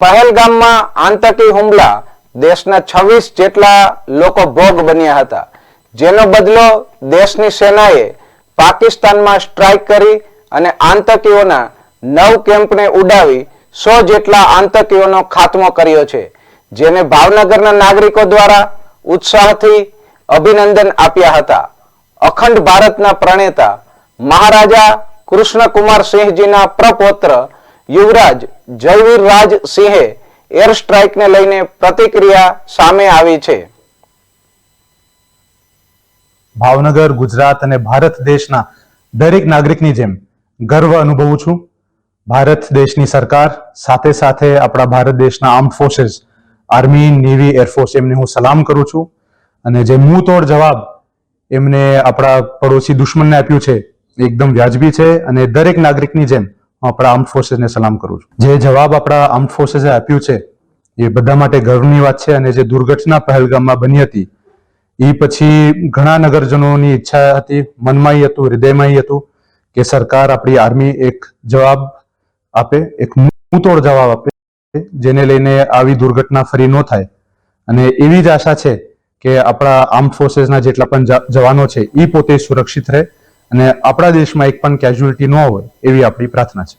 પહેલગામમાં આતંકી હુમલા દેશના છવ્વીસ જેટલા લોકો ભોગ બન્યા હતા. જેનો બદલો દેશની સેનાએ પાકિસ્તાનમાં સ્ટ્રાઇક કરી અને આતંકીઓના નવ કેમ્પને ઉડાવી સો જેટલા આતંકીઓનો ખાત્મો કર્યો છે, જેને ભાવનગરના નાગરિકો દ્વારા ઉત્સાહથી અભિનંદન આપ્યા હતા. અખંડ ભારતના પ્રણેતા મહારાજા કૃષ્ણકુમાર સિંહજીના પ્રપૌત્ર યુવરાજ જયવીર રાજ સિંહે એર સ્ટ્રાઇકને લઈને પ્રતિક્રિયા સામે આવી છે. ભાવનગર, ગુજરાત અને ભારત દેશના દરેક નાગરિકની જેમ ગર્વ અનુભવું છું. ભારત દેશની સરકાર, સાથે સાથે આપણા ભારત દેશના arm forces army navy air force એમને હું સલામ કરું છું. અને જે મુંહ તોડ જવાબ એમને આપણા પડોશી દુશ્મનને આપ્યું છે એકદમ વ્યાજબી છે. અને દરેક નાગરિકની જેમ આપણા આર્મ ફોર્સેસને સલામ કરું છું. જે જવાબ આપણા આર્મ ફોર્સેસે આપ્યું છે, એ બધા માટે ગર્વની વાત છે અને જે દુર્ઘટના પહેલગામમાં બની હતી એ પછી ઘણા નગરજનોની ઈચ્છા હતી મનમાં હતું હૃદયમાં હતું કે સરકાર આપણી આર્મી એક જવાબ આપે, એક મૂતોડ જવાબ આપે, જેને લઈને આવી દુર્ઘટના ફરી ન થાય. અને એવી જ આશા છે કે આપણા આર્મ ફોર્સેસના જેટલા પણ જવાનો છે એ પોતે સુરક્ષિત રહે અને આપણા દેશમાં એક પણ કેઝ્યુઅલિટી ન હોય એવી આપણી પ્રાર્થના છે.